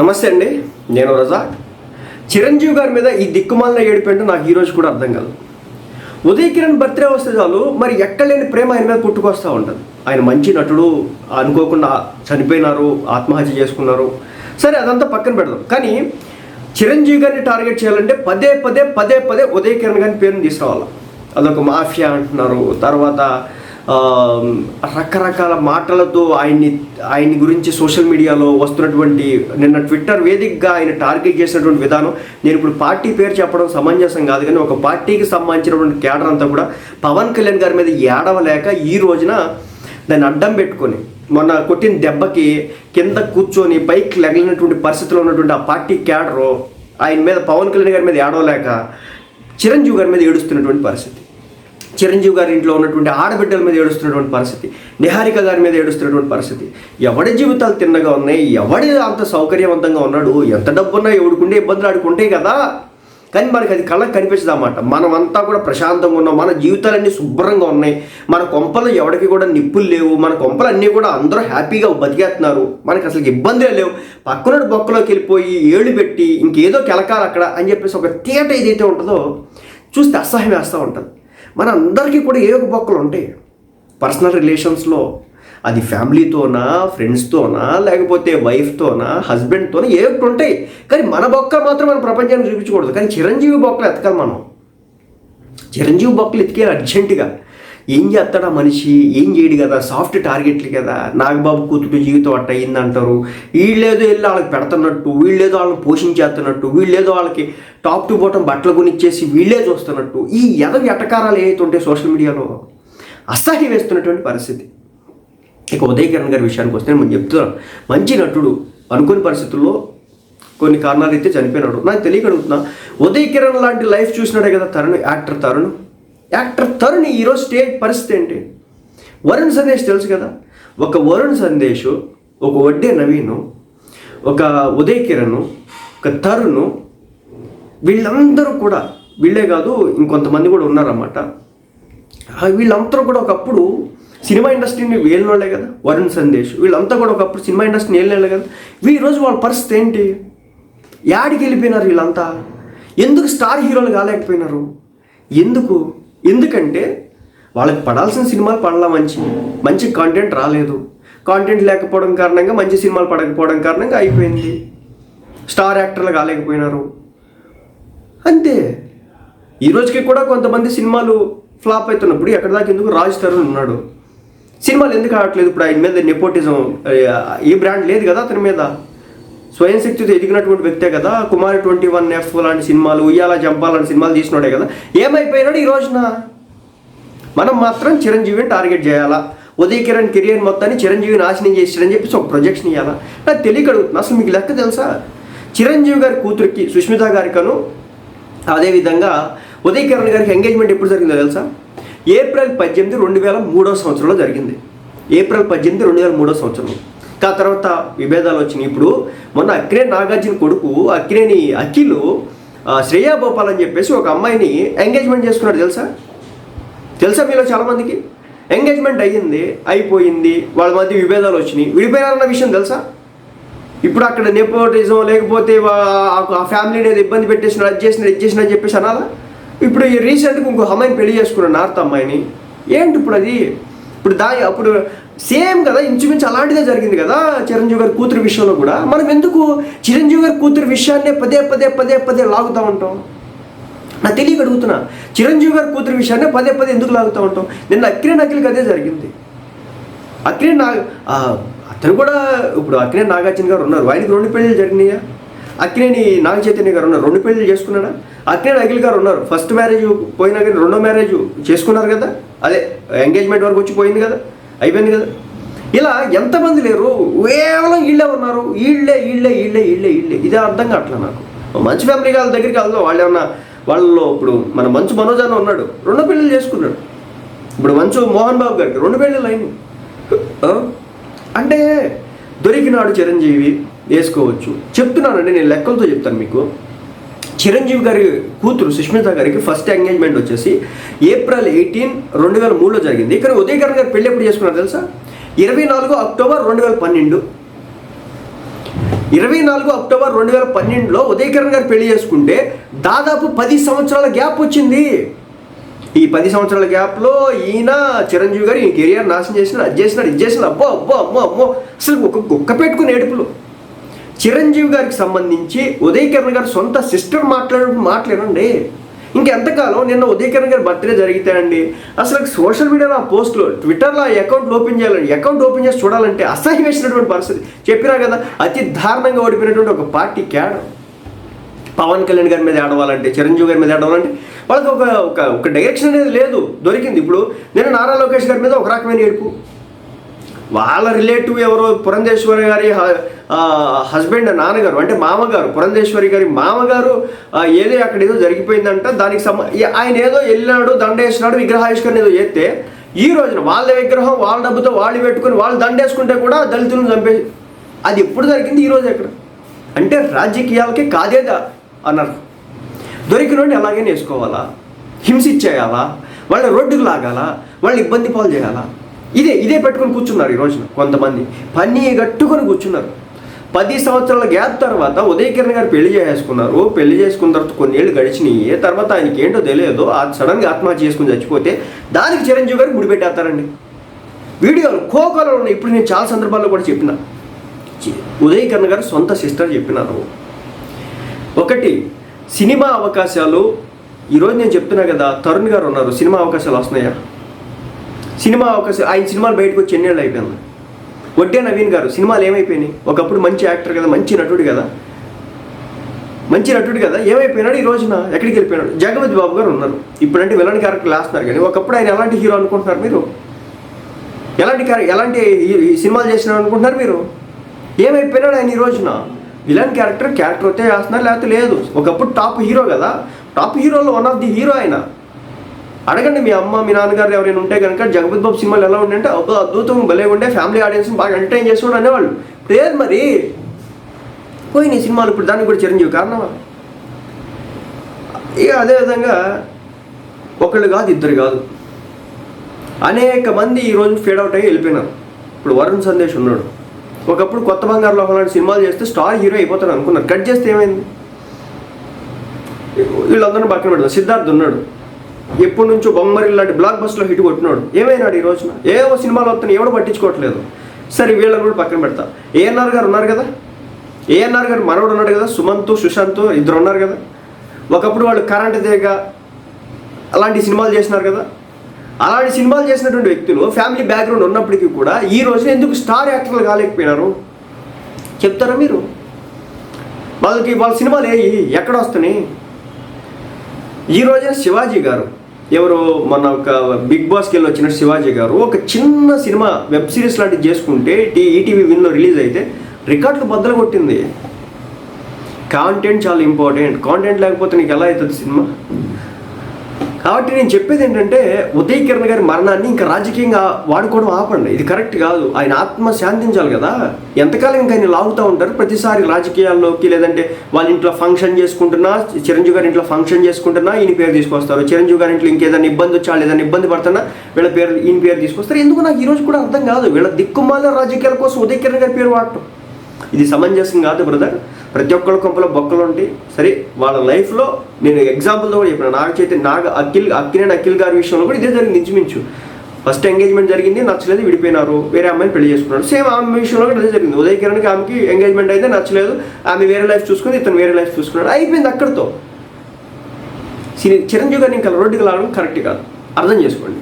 నమస్తే అండి నేను రజా. చిరంజీవి గారి మీద ఈ దిక్కుమాలిన ఏడిపోయింటే నాకు ఈ రోజు కూడా అర్థం కాదు. ఉదయ్ కిరణ్ బర్త్డే వస్తే చాలు మరి ఎక్కలేని ప్రేమ ఆయన మీద పుట్టుకొస్తూ ఉంటుంది. ఆయన మంచి నటుడు అనుకోకుండా చనిపోయినారు ఆత్మహత్య చేసుకున్నారు. సరే అదంతా పక్కన పెడదాం. కానీ చిరంజీవి గారిని టార్గెట్ చేయాలంటే పదే పదే పదే పదే ఉదయ్ కిరణ్ గారిని పేరుని తీసుకురావాలి. అదొక మాఫియా అంటున్నారు తర్వాత రకరకాల మాటలతో ఆయన్ని ఆయన్ని గురించి సోషల్ మీడియాలో వస్తున్నటువంటి నిన్న ట్విట్టర్ వేదికగా ఆయన టార్గెట్ చేసినటువంటి విధానం నేను ఇప్పుడు పార్టీ పేరు చెప్పడం సమంజసం కాదు కానీ ఒక పార్టీకి సంబంధించినటువంటి కేడర్ అంతా కూడా పవన్ కళ్యాణ్ గారి మీద ఏడవలేక ఈ రోజున దాన్ని అడ్డం పెట్టుకొని మొన్న కొట్టిన దెబ్బకి కింద కూర్చొని పైకి లగిలినటువంటి పరిస్థితిలో ఉన్నటువంటి ఆ పార్టీ క్యాడరు ఆయన మీద పవన్ కళ్యాణ్ గారి మీద ఏడవలేక చిరంజీవి గారి మీద ఏడుస్తున్నటువంటి పరిస్థితి. చిరంజీవి గారి ఇంట్లో ఉన్నటువంటి ఆడబిడ్డల మీద ఏడుస్తున్నటువంటి పరిస్థితి నిహారిక గారి మీద ఏడుస్తున్నటువంటి పరిస్థితి ఎవడి జీవితాలు తిన్నగా ఉన్నాయి ఎవడి అంత సౌకర్యవంతంగా ఉన్నాడు ఎంత డబ్బున్నా ఎవడుకుండే ఇబ్బందులు ఆడుకుంటే కదా. కానీ మనకి అది కళ్ళకి కనిపించదు అన్నమాట. మనమంతా కూడా ప్రశాంతంగా ఉన్నాం మన జీవితాలన్నీ శుభ్రంగా ఉన్నాయి మన కొంపలు ఎవరికి కూడా నిప్పులు లేవు మన కొంపలు అన్నీ కూడా అందరూ హ్యాపీగా బతికేస్తున్నారు మనకి అసలు ఇబ్బందులే లేవు. పక్కన బొక్కలోకి వెళ్ళిపోయి ఏళ్ళు పెట్టి ఇంకేదో కెలకాలి అక్కడ అని చెప్పేసి ఒక తీట ఏదైతే ఉంటుందో చూస్తే అసహ్యం వేస్తూ ఉంటుంది. మన అందరికీ కూడా ఏ ఒక బొక్కలు ఉంటాయి. పర్సనల్ రిలేషన్స్లో అది ఫ్యామిలీతోనా ఫ్రెండ్స్తోనా లేకపోతే వైఫ్తోనా హస్బెండ్తోనా ఏ ఒకటి ఉంటాయి. కానీ మన బొక్క మాత్రం మన ప్రపంచానికి చూపించకూడదు. కానీ చిరంజీవి బొక్కలు ఎతకాలి మనం. చిరంజీవి బొక్కలు ఎతికే అర్జెంటుగా. ఏం చేస్తాడా మనిషి? ఏం చేయడు కదా? సాఫ్ట్ టార్గెట్లు కదా? నాగబాబు కూతురు జీవితం అట్ట అయిందంటారు వీళ్ళేదో వెళ్ళి వాళ్ళకి పెడుతున్నట్టు వీళ్ళేదో వాళ్ళని పోషించేస్తున్నట్టు వీళ్ళేదో వాళ్ళకి టాప్ టు బాటం బట్టలు కొనిచ్చేసి వీళ్ళే చూస్తున్నట్టు. ఈ ఎదవి ఎటకారాలు ఏవైతే ఉంటాయి సోషల్ మీడియాలో అసహ్యం వేస్తున్నటువంటి పరిస్థితి. ఇక ఉదయ్ కిరణ్ గారి విషయానికి వస్తే నేను చెప్తున్నాను. మంచి నటుడు అనుకోని పరిస్థితుల్లో కొన్ని కారణాలు అయితే చనిపోయినాడు. నాకు తెలియక అడుగుతున్నా ఉదయ్ కిరణ్ లాంటి లైఫ్ చూసినాడే కదా తరుణ్ యాక్టర్ తరుణ్? యాక్టర్ తరుణ్ ఈరోజు స్టేట్ పరిస్థితి ఏంటి? వరుణ్ సందేశ్ తెలుసు కదా? ఒక వరుణ్ సందేశ్ ఒక వడ్డే నవీను ఒక ఉదయ్ కిరణ్ ఒక తరుణ్ వీళ్ళందరూ కూడా వీళ్ళే కాదు ఇంకొంతమంది కూడా ఉన్నారన్నమాట. ఆ కూడా ఒకప్పుడు సినిమా ఇండస్ట్రీని వేలినోళ్ళే కదా వరుణ్ సందేశ్. వీళ్ళంతా కూడా ఒకప్పుడు సినిమా ఇండస్ట్రీని వేలినోళ్ళే కదా. వీ రోజు వాళ్ళ పరిస్థితి ఏంటి? యాడికి వెళ్ళిపోయినారు వీళ్ళంతా? ఎందుకు స్టార్ హీరోలు కాలేకపోయినారు? ఎందుకు? ఎందుకంటే వాళ్ళకి పడాల్సిన సినిమాలు పడలా మంచి. మంచి కాంటెంట్ రాలేదు. కాంటెంట్ లేకపోవడం కారణంగా మంచి సినిమాలు పడకపోవడం కారణంగా అయిపోయింది. స్టార్ యాక్టర్లు కాలేకపోయినారు. అంతే. ఈ రోజుకి కూడా కొంతమంది సినిమాలు ఫ్లాప్ అవుతున్నప్పుడు ఎక్కడ దాకా ఎందుకు రాజ్ తరుణ్ ఉన్నాడు? సినిమాలు ఎందుకు ఆడట్లేదు ఇప్పుడు ఆయన మీద నెపోటిజం ఏ బ్రాండ్ లేదు కదా అతని మీద. స్వయం శక్తితో ఎదిగినటువంటి వ్యక్తే కదా కుమారి ట్వంటీ వన్ ఎఫ్ లాంటి సినిమాలు ఉయ్యాల జంపా లాంటి సినిమాలు తీసినాడే కదా. ఏమైపోయినాడు ఈ రోజున? మనం మాత్రం చిరంజీవిని టార్గెట్ చేయాలా? ఉదయ్ కిరణ్ కెరియర్ మొత్తాన్ని చిరంజీవి నాశనం చేసాడని చెప్పేసి ఒక ప్రొజెక్షన్ ఇవ్వాలా నాకు తెలియక అసలు మీకు లెక్క తెలుసా? చిరంజీవి గారి కూతురికి సుష్మిత గారికను అదేవిధంగా ఉదయ్ కిరణ్ గారికి ఎంగేజ్మెంట్ ఎప్పుడు జరిగిందో తెలుసా? ఏప్రిల్ పద్దెనిమిది రెండు వేల మూడో సంవత్సరంలో జరిగింది. ఏప్రిల్ పద్దెనిమిది రెండు వేల మూడో సంవత్సరం ఆ తర్వాత విభేదాలు వచ్చినాయి. ఇప్పుడు మొన్న అక్కినే నాగార్జున కొడుకు అక్కినేని అఖిలు శ్రేయా భోపాల్ అని చెప్పేసి ఒక అమ్మాయిని ఎంగేజ్మెంట్ చేసుకున్నాడు తెలుసా? తెలుసా మీలో చాలామందికి? ఎంగేజ్మెంట్ అయ్యింది అయిపోయింది వాళ్ళ మధ్య విభేదాలు వచ్చినాయి. విడిపోయారన్న విషయం తెలుసా? ఇప్పుడు అక్కడ నెపోటిజం లేకపోతే ఆ ఫ్యామిలీని ఏదో ఇబ్బంది పెట్టేసిన అది చేసిన ఇది చేసిన అని చెప్పేసి అనాలా? ఇప్పుడు ఈ రీసెంట్గా ఇంకో అమ్మాయిని పెళ్ళి చేసుకున్నాడు నార్త్ అమ్మాయిని ఏంటి ఇప్పుడు అది? ఇప్పుడు దా అప్పుడు సేమ్ కదా ఇంచుమించు అలాంటిదే జరిగింది కదా చిరంజీవి గారి కూతురు విషయంలో కూడా. మనం ఎందుకు చిరంజీవి గారి కూతురు విషయాన్నే పదే పదే పదే పదే లాగుతూ ఉంటాం? నాకు తెలియక అడుగుతున్నా. చిరంజీవి గారి కూతురు విషయాన్ని పదే పదే ఎందుకు లాగుతూ ఉంటాం? నిన్న అక్కిరే నకిలికి అదే జరిగింది. అక్కిరే నా అతను కూడా ఇప్పుడు అక్కినే నాగార్జున గారు ఉన్నారు. ఆయనకి రెండు పెళ్ళిళ్ళు జరిగినాయా? అక్కినేని నాగ చైతన్య గారు ఉన్నారు. రెండు పెళ్ళిళ్ళు చేసుకున్నాడా? అక్కినే అఖిల్ గారు ఉన్నారు. ఫస్ట్ మ్యారేజ్ పోయినా కానీ రెండో మ్యారేజ్ చేసుకున్నారు కదా? అదే ఎంగేజ్మెంట్ వరకు వచ్చి పోయింది కదా? అయిపోయింది కదా. ఇలా ఎంతమంది లేరు? కేవలం వీళ్ళే ఉన్నారు. వీళ్ళే వీళ్ళే వీళ్ళే వీళ్ళే వీళ్ళే ఇదే అర్థం కావట్లే నాకు? మంచి ఫ్యామిలీ వాళ్ళ దగ్గరికి వెళ్దాం. వాళ్ళు ఏమన్నా వాళ్ళలో ఇప్పుడు మన మంచు మనోజ్ అన్న ఉన్నాడు. రెండు పెళ్ళిళ్ళు చేసుకున్నాడు. ఇప్పుడు మంచు మోహన్ బాబు గారికి రెండు పెళ్ళిళ్ళు అయినాయి. అంటే దొరికినాడు చిరంజీవి వేసుకోవచ్చు. చెప్తున్నానండి నేను లెక్కలతో చెప్తాను మీకు. చిరంజీవి గారి కూతురు సుష్మిత గారికి ఫస్ట్ ఎంగేజ్మెంట్ వచ్చేసి ఏప్రిల్ ఎయిటీన్ రెండు వేల మూడులో జరిగింది. ఇక్కడ ఉదయకరణ్ గారు పెళ్ళి ఎప్పుడు చేసుకున్నారు తెలుసా? ఇరవై నాలుగు అక్టోబర్ రెండు వేల పన్నెండు. ఇరవై నాలుగు అక్టోబర్ రెండు వేల పన్నెండులో ఉదయకిరణ్ గారు పెళ్ళి చేసుకుంటే దాదాపు పది సంవత్సరాల గ్యాప్ వచ్చింది. ఈ పది సంవత్సరాల గ్యాప్లో ఈయన చిరంజీవి గారు ఈ కెరియర్ నాశనం చేసిన అది చేసినాడు ఇది చేసిన అబ్బో అబ్బో అమ్మో అమ్మో. అసలు ఒక కుక్క పెట్టుకుని ఏడుపులు. చిరంజీవి గారికి సంబంధించి ఉదయకిరణ్ గారు సొంత సిస్టర్ మాట్లాడు మాట్లాడండి. ఇంకెంతకాలం నిన్న ఉదయకిరణ్ గారి బర్త్డే జరిగితే అండి అసలు సోషల్ మీడియాలో ఆ పోస్ట్లో ట్విట్టర్లో ఆ అకౌంట్ ఓపెన్ చేయాలండి అకౌంట్ ఓపెన్ చేసి చూడాలంటే అసహ్యం వేసినటువంటి పరిస్థితి. చెప్పినా కదా అతి దారుణంగా ఓడిపోయినటువంటి ఒక పార్టీ క్యాడర్. పవన్ కళ్యాణ్ గారి మీద ఆడవాలంటే చిరంజీవి గారి మీద ఆడవాలంటే వాళ్ళకి ఒక ఒక ఒక డైరెక్షన్ అనేది లేదు దొరికింది. ఇప్పుడు నేను నారా లోకేష్ గారి మీద ఒక రకమైన ఏడుపు. వాళ్ళ రిలేటివ్ ఎవరో పురంధేశ్వరి గారి హస్బెండ్ నాన్నగారు అంటే మామగారు పురంధేశ్వరి గారి మామగారు ఏదో అక్కడ ఏదో జరిగిపోయిందంట. దానికి సంబ ఆయన ఏదో వెళ్ళినాడు దండేసినాడు విగ్రహావిష్కరణ ఏదో చేస్తే ఈ రోజున వాళ్ళ విగ్రహం వాళ్ళ డబ్బుతో వాళ్ళు పెట్టుకుని వాళ్ళు దండేసుకుంటే కూడా దళితులను చంపేసి అది ఎప్పుడు జరిగింది ఈరోజు ఎక్కడ? అంటే రాజకీయాలకి కాదేదా అన్నారు. దొరికినోడిని ఎలాగైనా వేసుకోవాలా హింసించేయాలా? వాళ్ళ రోడ్డుకు లాగాలా? వాళ్ళు ఇబ్బంది పాలు చేయాలా? ఇదే ఇదే పెట్టుకొని కూర్చున్నారు ఈ రోజున కొంతమంది. పన్నీ గట్టుకొని కూర్చున్నారు. పది సంవత్సరాల గ్యాప్ తర్వాత ఉదయ్ కిరణ్ గారు పెళ్ళి చేసుకున్నారు. పెళ్ళి చేసుకున్న తర్వాత కొన్నేళ్ళు గడిచినాయి. తర్వాత ఆయనకి ఏంటో తెలియదు ఆ సడన్గా ఆత్మహత్య చేసుకుని చచ్చిపోతే దానికి చిరంజీవి గారు ముడిపెట్టేస్తారండి. వీడియోలు కోకోలో ఉన్నాయి. ఇప్పుడు నేను చాలా సందర్భాల్లో కూడా చెప్పిన. ఉదయకిరణ్ ఉదయ్ కిరణ్ గారు సొంత సిస్టర్ చెప్పినారు. ఒకటి సినిమా అవకాశాలు ఈరోజు నేను చెప్తున్నా కదా తరుణ్ గారు ఉన్నారు. సినిమా అవకాశాలు వస్తున్నాయా? సినిమా ఒక ఆయన సినిమాలు బయటకు వచ్చి ఎన్నేళ్ళు అయిపోయింది? వడ్డే నవీన్ గారు సినిమాలు ఏమైపోయినాయి? ఒకప్పుడు మంచి యాక్టర్ కదా మంచి నటుడు కదా. మంచి నటుడు కదా ఏమైపోయినాడు? ఈ రోజున ఎక్కడికి వెళ్ళిపోయినాడు? జగపతి బాబు గారు ఉన్నారు. ఇప్పుడంటే విలన్ క్యారెక్టర్లు వేస్తున్నారు కానీ ఒకప్పుడు ఆయన ఎలాంటి హీరో అనుకుంటున్నారు మీరు? ఎలాంటి క్యారె ఎలాంటి ఈ- సినిమాలు చేసినారు అనుకుంటున్నారు మీరు? ఏమైపోయినాడు ఆయన ఈ రోజున? విలన్ క్యారెక్టర్ క్యారెక్టర్ వచ్చే వేస్తున్నారు లేకపోతే లేదు. ఒకప్పుడు టాప్ హీరో కదా. టాప్ హీరోలో వన్ ఆఫ్ ది హీరో ఆయన. అడగండి మీ అమ్మ మీ నాన్నగారు ఎవరైనా ఉంటే కనుక జగపతి బాబు సినిమాలు ఎలా ఉండే అంటే అద్భుతం భలే ఉండే ఫ్యామిలీ ఆడియన్స్ బాగా ఎంటర్టైన్ చేస్తున్నాడు అనేవాళ్ళు. లేదు మరి. పోయిన ఈ సినిమాలు ఇప్పుడు దానికి కూడా చిరంజీవి కారణమా? ఇక అదేవిధంగా ఒకళ్ళు కాదు ఇద్దరు కాదు. అనేక మంది ఈరోజు ఫేడ్ అవుట్ అయ్యి వెళ్ళిపోయినారు. ఇప్పుడు వరుణ్ సందేశ్ ఉన్నాడు. ఒకప్పుడు కొత్త బంగారు లోకం లాంటి సినిమాలు చేస్తే స్టార్ హీరో అయిపోతాడు అనుకున్నారు. కట్ చేస్తే ఏమైంది? వీళ్ళందరూ పక్కన పెడతారు సిద్ధార్థ్ ఉన్నాడు. ఎప్పటి నుంచో బొమ్మరి లాంటి బ్లాక్ బస్ట్లో హిట్ కొట్టినాడు. ఏమైనాడు ఈ రోజున? ఏవో సినిమాలు వస్తున్నాయి ఎవడో పట్టించుకోవట్లేదు? సరే వీళ్ళని కూడా పక్కన పెడతా. ఏఎన్ఆర్ గారు ఉన్నారు కదా? ఏఎన్ఆర్ గారు మనవడు ఉన్నాడు కదా? సుమంత్ సుశాంత్ ఇద్దరు ఉన్నారు కదా? ఒకప్పుడు వాళ్ళు కరెంట్ తీగ అలాంటి సినిమాలు చేసినారు కదా? అలాంటి సినిమాలు చేసినటువంటి వ్యక్తులు ఫ్యామిలీ బ్యాక్గ్రౌండ్ ఉన్నప్పటికీ కూడా ఈ రోజు ఎందుకు స్టార్ యాక్టర్లు కాలేకపోయినారు? చెప్తారా మీరు? వాళ్ళకి వాళ్ళ సినిమాలు ఏ ఎక్కడ వస్తున్నాయి? ఈ రోజున శివాజీ గారు ఎవరు మన ఒక బిగ్ బాస్కి వెళ్ళి వచ్చిన శివాజీ గారు ఒక చిన్న సినిమా వెబ్ సిరీస్ లాంటిది చేసుకుంటే టీ ఈటీవీ విన్లో రిలీజ్ అయితే రికార్డులు బద్దలు కొట్టింది. కాంటెంట్ చాలా ఇంపార్టెంట్ కాంటెంట్ లేకపోతే నీకు ఎలా అవుతుంది సినిమా? కాబట్టి నేను చెప్పేది ఏంటంటే ఉదయ్ కిరణ్ గారి మరణాన్ని ఇంకా రాజకీయంగా వాడుకోవడం ఆపండి. ఇది కరెక్ట్ కాదు. ఆయన ఆత్మ శాంతించాలి కదా. ఎంతకాలం ఇంకా ఆయన లాగుతూ ఉంటారు? ప్రతిసారి రాజకీయాల్లోకి లేదంటే వాళ్ళ ఇంట్లో ఫంక్షన్ చేసుకుంటున్నా చిరంజీవి గారి ఇంట్లో ఫంక్షన్ చేసుకుంటున్నా ఈయన పేరు తీసుకొస్తారు. చిరంజీవి గారి ఇంట్లో ఇంకేదైనా ఇబ్బంది వచ్చా ఏదైనా ఇబ్బంది పడుతున్నా వీళ్ళ పేరు ఈయన పేరు తీసుకొస్తారు. ఎందుకు నాకు ఈరోజు కూడా అర్థం కాదు. వీళ్ళ దిక్కుమాల రాజకీయాల కోసం ఉదయ్ కిరణ్ గారి పేరు వాడటం. ఇది సమంజసం కాదు బ్రదర్. ప్రతి ఒక్కళ్ళ కొంపలో బొక్కలు ఉంటాయి సరే వాళ్ళ లైఫ్లో నేను ఎగ్జాంపుల్తో కూడా చెప్పిన నాకు చైతన్య నాకు అఖిల్ అక్కినేని అఖిల్ గారి విషయంలో కూడా ఇదే జరిగింది ఇంచుమించు. ఫస్ట్ ఎంగేజ్మెంట్ జరిగింది నచ్చలేదు విడిపోయినారు వేరే అమ్మాయిని పెళ్ళి చేసుకున్నారు. సేమ్ ఆమె విషయంలో కూడా అదే జరిగింది. ఉదయ కిరణ్కి ఆమెకి ఎంగేజ్మెంట్ అయితే నచ్చలేదు ఆమె వేరే లైఫ్ చూసుకుంది ఇతను వేరే లైఫ్ చూసుకున్నాడు. అయిపోయింది అక్కడితో. చిరంజీవి గారిని ఇంకా రోడ్డుకి లాగడం కరెక్ట్ కాదు. అర్థం చేసుకోండి.